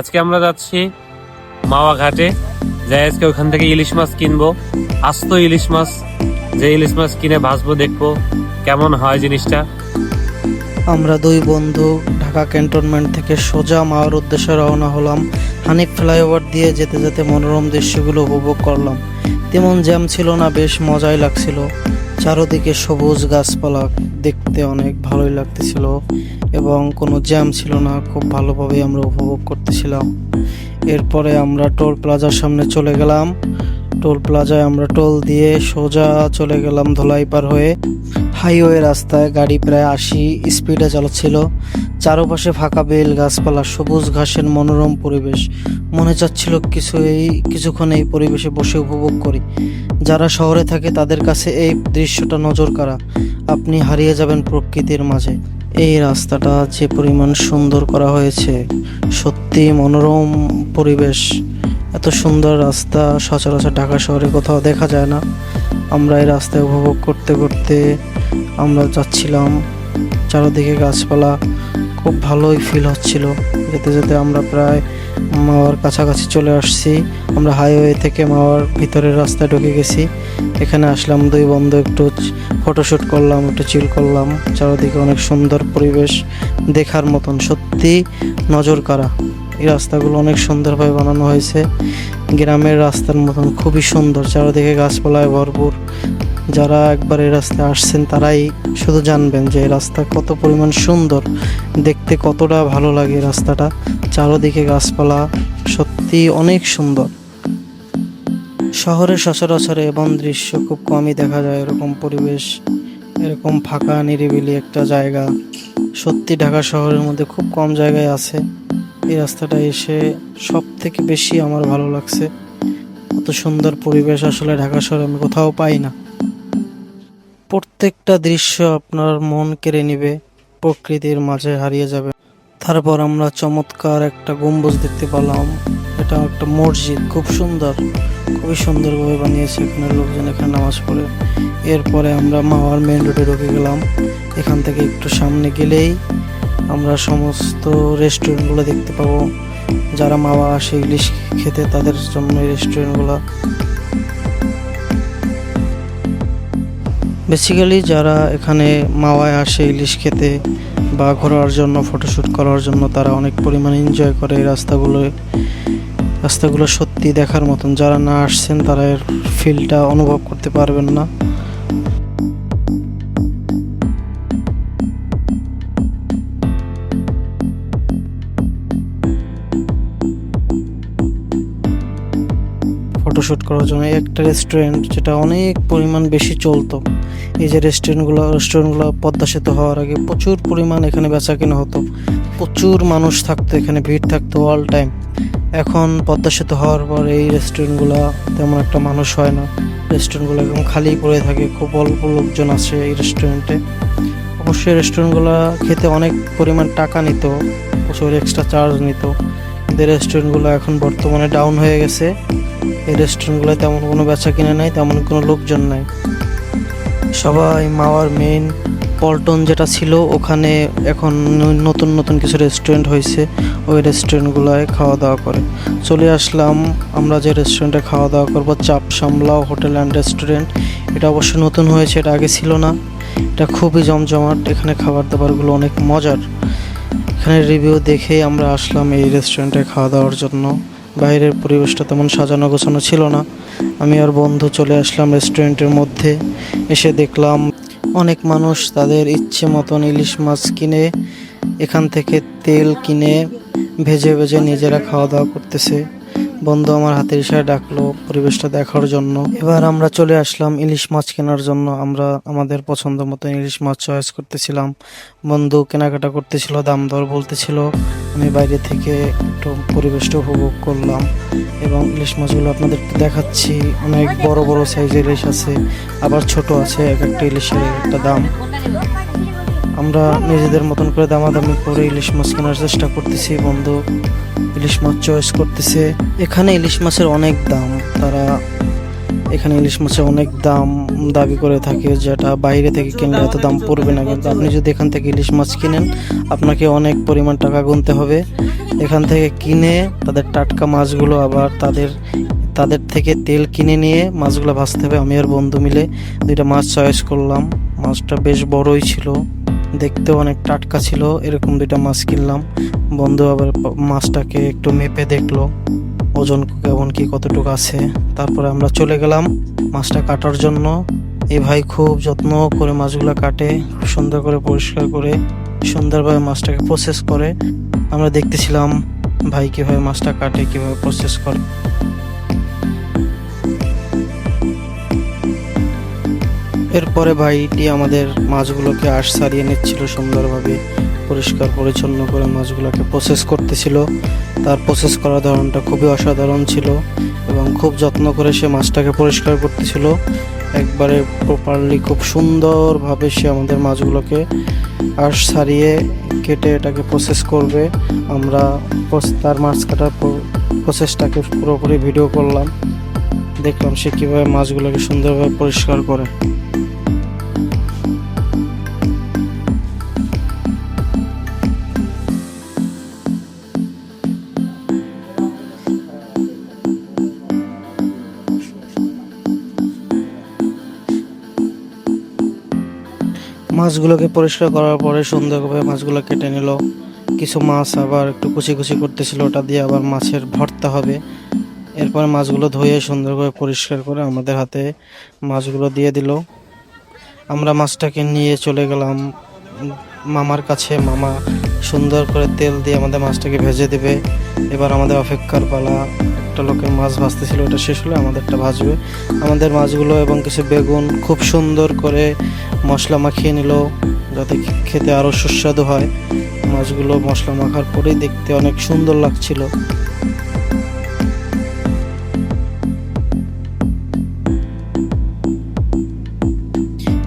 আজকে আমরা যাচ্ছি মাওয়া ঘাটে যাই, আজকে ওখান থেকে ইলিশ মাছ কিনবো। আস্ত ইলিশ মাছ। যে ইলিশ মাছ কিনে ভাজবো দেখব কেমন হয় জিনিসটা। আমরা দুই বন্ধু ঢাকা ক্যান্টনমেন্ট থেকে সোজা মাওয়ার উদ্দেশ্যে রওনা হলাম। হানিক ফ্লাইওভার দিয়ে যেতে যেতে মনোরম দৃশ্যগুলো উপভোগ করলাম। তেমন জ্যাম ছিল না, বেশ মজাই লাগছিল। চারোদিকে সবুজ গাছপালা দেখতে অনেক ভালোই লাগতেছিল এবং কোনো জ্যাম ছিল না, খুব ভালোভাবে আমরা উপভোগ করতেছিলাম। এরপরে আমরা টোল প্লাজার সামনে চলে গেলাম। টোল প্লাজায় আমরা টোল দিয়ে সোজা চলে গেলাম ধলাই পার হয়ে। হাইওয়ে রাস্তায় গাড়ি প্রায় আশি স্পিডে চালাচ্ছিল। চারপাশে ফাঁকা বেল গাছপালা সবুজ ঘাসের মনোরম পরিবেশ। মনে চাচ্ছিল কিছু এই, কিছুক্ষণ এই পরিবেশে বসে উপভোগ করি। যারা শহরে থাকে তাদের কাছে এই দৃশ্যটা নজর কাড়া। আপনি হারিয়ে যাবেন প্রকৃতির মাঝে। এই রাস্তাটা যে পরিমাণ সুন্দর করা হয়েছে, সত্যি মনোরম পরিবেশ। এত সুন্দর রাস্তা, সচরাচর ঢাকা শহরে কোথাও দেখা যায় না। আমরা এই রাস্তায় উপভোগ করতে করতে আমরা যাচ্ছিলাম। চারদিকে গাছপালা খুব ভালোই ফিল হচ্ছিল। যেতে যেতে আমরা প্রায় মাওয়ার কাছাকাছি চলে আসছি। আমরা হাইওয়ে থেকে মাওয়ার ভিতরের রাস্তায় ঢুকে গেছি। এখানে আসলাম, দুই বন্ধু একটু ফটোশ্যুট করলাম, একটু চিল করলাম। চারদিকে অনেক সুন্দর পরিবেশ দেখার মতন। সত্যি নজর কাড়া। এই রাস্তাগুলো অনেক সুন্দরভাবে বানানো হয়েছে। গ্রামের রাস্তার মতন, খুবই সুন্দর। চারদিকে গাছপালায় ভরপুর। যারা একবার এই রাস্তায় আসছেন তারাই শুধু জানবেন যে এই রাস্তা কত পরিমাণ সুন্দর। দেখতে কতটা ভালো লাগে রাস্তাটা। চারদিকে গাছপালা, সত্যি অনেক সুন্দর। শহরে সচরাচর এমন দৃশ্য খুব কমই দেখা যায়। এরকম পরিবেশ, এরকম ফাঁকা, নিরিবিলি একটা জায়গা। সত্যি ঢাকা শহরের মধ্যে খুব কম জায়গায় আছে। এই রাস্তাটা এসে সব থেকে বেশি আমার ভালো লাগছে। এত সুন্দর পরিবেশ আসলে ঢাকা শহরে আমি কোথাও পাই না। প্রত্যেকটা দৃশ্য আপনার মন কেড়ে নিবে, প্রকৃতির মাঝে হারিয়ে যাবে। তারপর আমরা চমৎকার একটা গম্বুজ দেখতে পেলাম। এটা একটা মসজিদ, খুব সুন্দর। খুবই সুন্দরভাবে বানিয়েছে এখানে লোকজন, এখানে নামাজ পড়ে। এরপরে আমরা মাওয়ার মেন রোডে ঢুকে গেলাম। এখান থেকে একটু সামনে গেলেই আমরা সমস্ত রেস্টুরেন্টগুলো দেখতে পাবো। যারা মাওয়া আসে ইলিশ খেতে তাদের জন্য রেস্টুরেন্টগুলো। বেসিক্যালি যারা এখানে মাওয়ায় আসে ইলিশ খেতে বা ঘোরার জন্য ফটোশ্যুট করার জন্য, তারা অনেক পরিমাণে এনজয় করে এই রাস্তাগুলো। রাস্তাগুলো সত্যি দেখার মতন। যারা না আসছেন, তারা এর ফিলটা অনুভব করতে পারবেন না। ফটোশ্যুট করার জন্য একটা রেস্টুরেন্ট যেটা অনেক পরিমাণ বেশি চলতো। এই যে রেস্টুরেন্টগুলো রেস্টুরেন্টগুলো পদ্মা সেতু হওয়ার আগে প্রচুর পরিমাণ এখানে বেচা কেনা হতো। প্রচুর মানুষ থাকতো, এখানে ভিড় থাকতো অল টাইম এখন পদ্মা সেতু হওয়ার পর এই রেস্টুরেন্টগুলো তেমন একটা মানুষ হয় না। রেস্টুরেন্টগুলো একদম খালি পড়ে থাকে, খুব অল্প লোকজন আসে এই রেস্টুরেন্টে অবশ্যই রেস্টুরেন্টগুলো খেতে অনেক পরিমাণ টাকা নিত, প্রচুর এক্সট্রা চার্জ নিত। রেস্টুরেন্টগুলো এখন বর্তমানে ডাউন হয়ে গেছে। এই রেস্টুরেন্টগুলো তেমন কোনো বেচা কিনে নাই, তেমন কোনো লোকজন নাই। সবাই মাওয়ার মেইন পল্টন যেটা ছিল, ওখানে এখন নতুন নতুন কিছু রেস্টুরেন্ট হয়েছে। ওই রেস্টুরেন্টগুলোয় খাওয়া দাওয়া করে। চলে আসলাম, আমরা যে রেস্টুরেন্টে খাওয়া দাওয়া করব চাপ সামলাও হোটেল অ্যান্ড রেস্টুরেন্ট এটা অবশ্য নতুন হয়েছে, এটা আগে ছিল না। এটা খুবই জমজমাট, এখানে খাবার দাবারগুলো অনেক মজার। এখানে রিভিউ দেখেই আমরা আসলাম এই রেস্টুরেন্টে খাওয়া দাওয়ার জন্য। বাইরের পরিবেশটা তেমন সাজানো গোছানো ছিল না। আমি আর বন্ধু চলে আসলাম রেস্টুরেন্টের মধ্যে। এসে দেখলাম অনেক মানুষ তাদের ইচ্ছে মতন ইলিশ মাছ কিনে, এখান থেকে তেল কিনে, ভেজে ভেজে নিজেরা খাওয়া দাওয়া করতেছে। বন্ধু আমার হাতের ইশায় ডাকলো, পরিবেশটা দেখার জন্য। এবার আমরা চলে আসলাম ইলিশ মাছ কেনার জন্য। আমরা আমাদের পছন্দ মতো ইলিশ মাছ চয়েস করতেছিলাম। বন্ধু কেনাকাটা করতেছিল, দাম দর বলতেছিল। আমি বাইরে থেকে একটু পরিবেশটা উপভোগ করলাম এবং ইলিশ মাছগুলো আপনাদের দেখাচ্ছি। অনেক বড় বড় সাইজের ইলিশ আছে, আবার ছোট আছে, এক একটা ইলিশের একটা দাম। আমরা নিজেদের মতন করে দামাদামি করে ইলিশ মাছ কেনার চেষ্টা করতেছি, বন্ধু। ইলিশ মাছ চয়েস করতেছে। এখানে ইলিশ মাছের অনেক দাম। তারা এখানে ইলিশ মাছের অনেক দাম দাবি করে থাকে, যেটা বাইরে থেকে কিনলে এত দাম পড়বে না। কিন্তু আপনি যদি এখান থেকে ইলিশ মাছ কিনেন, আপনাকে অনেক পরিমাণ টাকা গুনতে হবে। এখান থেকে কিনে তাদের টাটকা মাছগুলো আবার তাদের তাদের থেকে তেল কিনে নিয়ে মাছগুলো ভাজতে হবে। আমি আর বন্ধু মিলে দুইটা মাছ চয়েস করলাম। মাছটা বেশ বড়ই ছিল। দেখতেও অনেক টাটকা ছিল, এরকম দুইটা মাছ কিনলাম। বন্ধু আবার মাছটাকে একটু মেপে দেখল, ওজন কেমন, কি কতটুকু আছে। তারপরে আমরা চলে গেলাম মাছটা কাটার জন্য। এই ভাই খুব যত্ন করে মাছগুলো কাটে, খুব সুন্দর করে পরিষ্কার করে, সুন্দরভাবে মাছটাকে প্রসেস করে। আমরা দেখতেছিলাম ভাই কীভাবে মাছটা কাটে, কীভাবে প্রসেস করে। এরপরে ভাইটি আমাদের মাছগুলোকে আশ সারিয়ে নিচ্ছিল, সুন্দরভাবে পরিষ্কার পরিচ্ছন্ন করে মাছগুলোকে প্রসেস করতেছিল। তার প্রসেস করার ধরনটা খুবই অসাধারণ ছিল এবং খুব যত্ন করে সে মাছটাকে পরিষ্কার করতেছিল। একবারে প্রপারলি খুব সুন্দরভাবে সে আমাদের মাছগুলোকে আশ সারিয়ে কেটে এটাকে প্রসেস করবে। আমরা তার মাছ কাটার প্রসেসটাকে পুরোপুরি ভিডিও করলাম। দেখলাম সে কীভাবে মাছগুলোকে সুন্দরভাবে পরিষ্কার করে। মাছগুলোকে পরিষ্কার করার পরে সুন্দরভাবে মাছগুলো কেটে নিল। কিছু মাছ আবার একটু কুচি কুচি করতেছিল, ওটা দিয়ে আবার মাছের ভর্তা হবে। এরপর মাছগুলো ধুয়ে সুন্দরভাবে পরিষ্কার করে আমাদের হাতে মাছগুলো দিয়ে দিল। আমরা মাছটাকে নিয়ে চলে গেলাম মামার কাছে। মামা সুন্দর করে তেল দিয়ে আমাদের মাছটাকে ভেজে দেবে। এবার আমাদের অপেক্ষার পালা, একটা লোকের মাছ ভাজতেছিল, ওটা শেষ হলে আমাদেরটা ভাজবে। আমাদের মাছগুলো এবং কিছু বেগুন খুব সুন্দর করে মশলা মাখিয়ে নিল, যাতে খেতে আরও সুস্বাদু হয়। মাছগুলো মশলা মাখার পরেই দেখতে অনেক সুন্দর লাগছিল।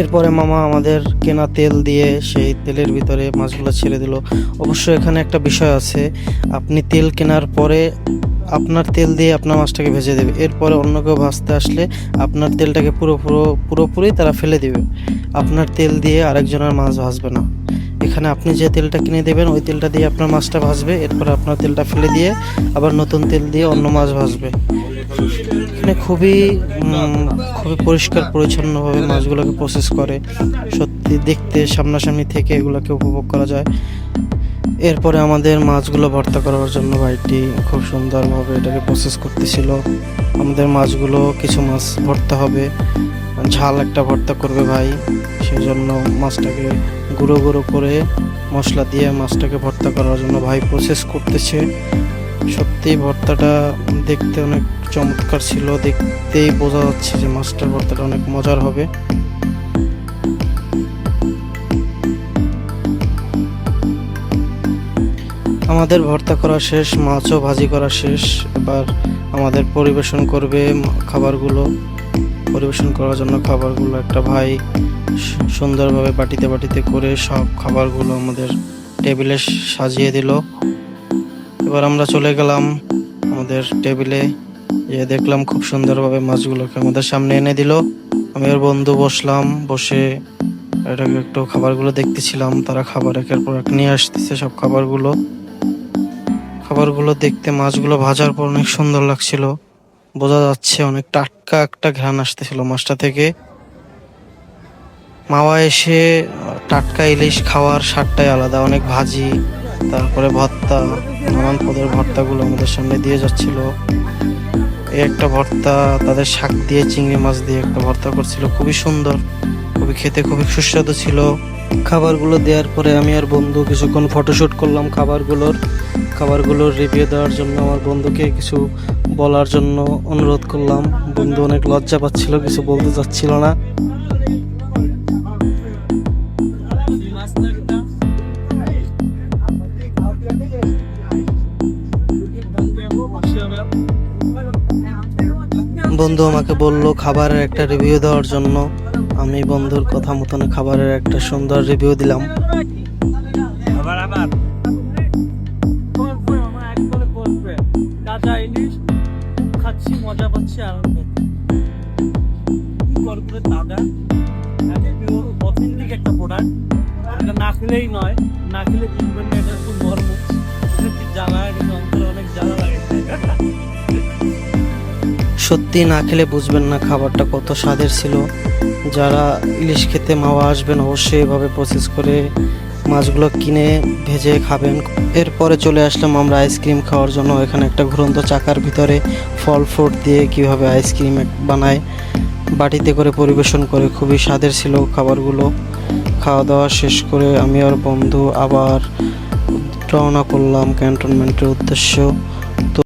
এরপরে মামা আমাদের কেনা তেল দিয়ে সেই তেলের ভিতরে মাছগুলো ছেড়ে দিল। অবশ্য এখানে একটা বিষয় আছে। আপনি তেল কেনার পরে আপনার তেল দিয়ে আপনার মাছটাকে ভেজে দেবে। এরপরে অন্য কেউ ভাজতে আসলে আপনার তেলটাকে পুরো পুরো পুরোপুরি তারা ফেলে দিবে। আপনার তেল দিয়ে আরেকজনের মাছ ভাজবে না। এখানে আপনি যে তেলটা কিনে দেবেন, ওই তেলটা দিয়ে আপনার মাছটা ভাজবে। এরপরে আপনার তেলটা ফেলে দিয়ে আবার নতুন তেল দিয়ে অন্য মাছ ভাজবে। এখানে খুবই খুবই পরিষ্কার, পরিচ্ছন্নভাবে মাছগুলোকে প্রসেস করে। সত্যি দেখতে, সামনাসামনি থেকে এগুলোকে উপভোগ করা যায়। এরপরে আমাদের মাছগুলো ভর্তা করার জন্য ভাইটি খুব সুন্দরভাবে এটাকে প্রসেস করতেছিল। আমাদের মাছগুলো কিছু মাছ ভর্তা হবে। ঝাল একটা ভর্তা করবে ভাই। সেই জন্য মাছটাকে গুঁড়ো গুঁড়ো করে মশলা দিয়ে মাছটাকে ভর্তা করার জন্য ভাই প্রসেস করতেছে। সত্যি ভর্তাটা দেখতে অনেক চমৎকার ছিল, দেখতেই বোঝা যাচ্ছে যে মাছটার ভর্তাটা অনেক মজার হবে। আমাদের ভর্তা করা শেষ, মাছও ভাজি করা শেষ, এবার আমাদের পরিবেশন করবে খাবারগুলো। পরিবেশন করার জন্য খাবারগুলো একটা ভাই সুন্দরভাবে বাটিতে বাটিতে করে সব খাবারগুলো আমাদের টেবিলে সাজিয়ে দিল। এবার আমরা চলে গেলাম আমাদের টেবিলে। যে দেখলাম খুব সুন্দরভাবে মাছগুলোকে আমাদের সামনে এনে দিল। আমি আর বন্ধু বসলাম, বসে এটাকে একটু খাবারগুলো দেখতেছিলাম। তারা খাবার একের পর এক নিয়ে আসতেছে সব খাবারগুলো। খাবারগুলো দেখতে, মাছগুলো ভাজার পর অনেক সুন্দর লাগছিল। বোঝা যাচ্ছে অনেক টাটকা একটা ঘ্রাণ আসতেছিল মাছটা থেকে। মাওয়া এসে টাটকা ইলিশ খাওয়ার স্বাদটাই আলাদা, অনেক ভাজি। তারপরে ভর্তা নানান পদের ভর্তাগুলো আমাদের সামনে দিয়ে যাচ্ছিল। এই একটা ভর্তা, তাদের শাক দিয়ে চিংড়ি মাছ দিয়ে একটা ভর্তা করছিল। খুবই সুন্দর, খুবই খেতে খুবই সুস্বাদু ছিল। খাবারগুলো দেওয়ার পরে আমি আর বন্ধু কিছুক্ষণ ফটোশ্যুট করলাম খাবারগুলোর। খাবারগুলোর রিভিউ দেওয়ার জন্য আমার বন্ধুকে কিছু বলার জন্য অনুরোধ করলাম। বন্ধু অনেক লজ্জা পাচ্ছিল, কিছু বলতে চাচ্ছিল না। বন্ধু আমাকে বলল খাবারের একটা রিভিউ দেওয়ার জন্য। আমি বন্ধুর কথা মতন খাবারের একটা সুন্দর রিভিউ দিলাম। আবার আবার। করবে আমার একবারে করবে তাজা ইলিশ খাচ্ছি মজা পাচ্ছি আনন্দ করে তাজা অথেন্টিক একটা প্রোডাক্ট এটা না খেলেই নয় না খেলে বুঝবেন না এটা খুব এটা সত্যি না খেলে বুঝবেন না খাবারটা কত স্বাদের ছিল। যারা ইলিশ খেতে মাওয়া আসবেন অবশ্যই এভাবে প্রসেস করে মাছগুলো কিনে ভেজে খাবেন। এরপরে চলে আসলাম আমরা আইসক্রিম খাওয়ার জন্য। এখানে একটা ঘুরন্ত চাকার ভিতরে ফল ফ্রুট দিয়ে কীভাবে আইসক্রিম বানায়, বাটিতে করে পরিবেশন করে। খুবই স্বাদের ছিল খাবারগুলো। খাওয়া দাওয়া শেষ করে আমি আর বন্ধু আবার রওনা করলাম ক্যান্টনমেন্টের উদ্দেশ্য।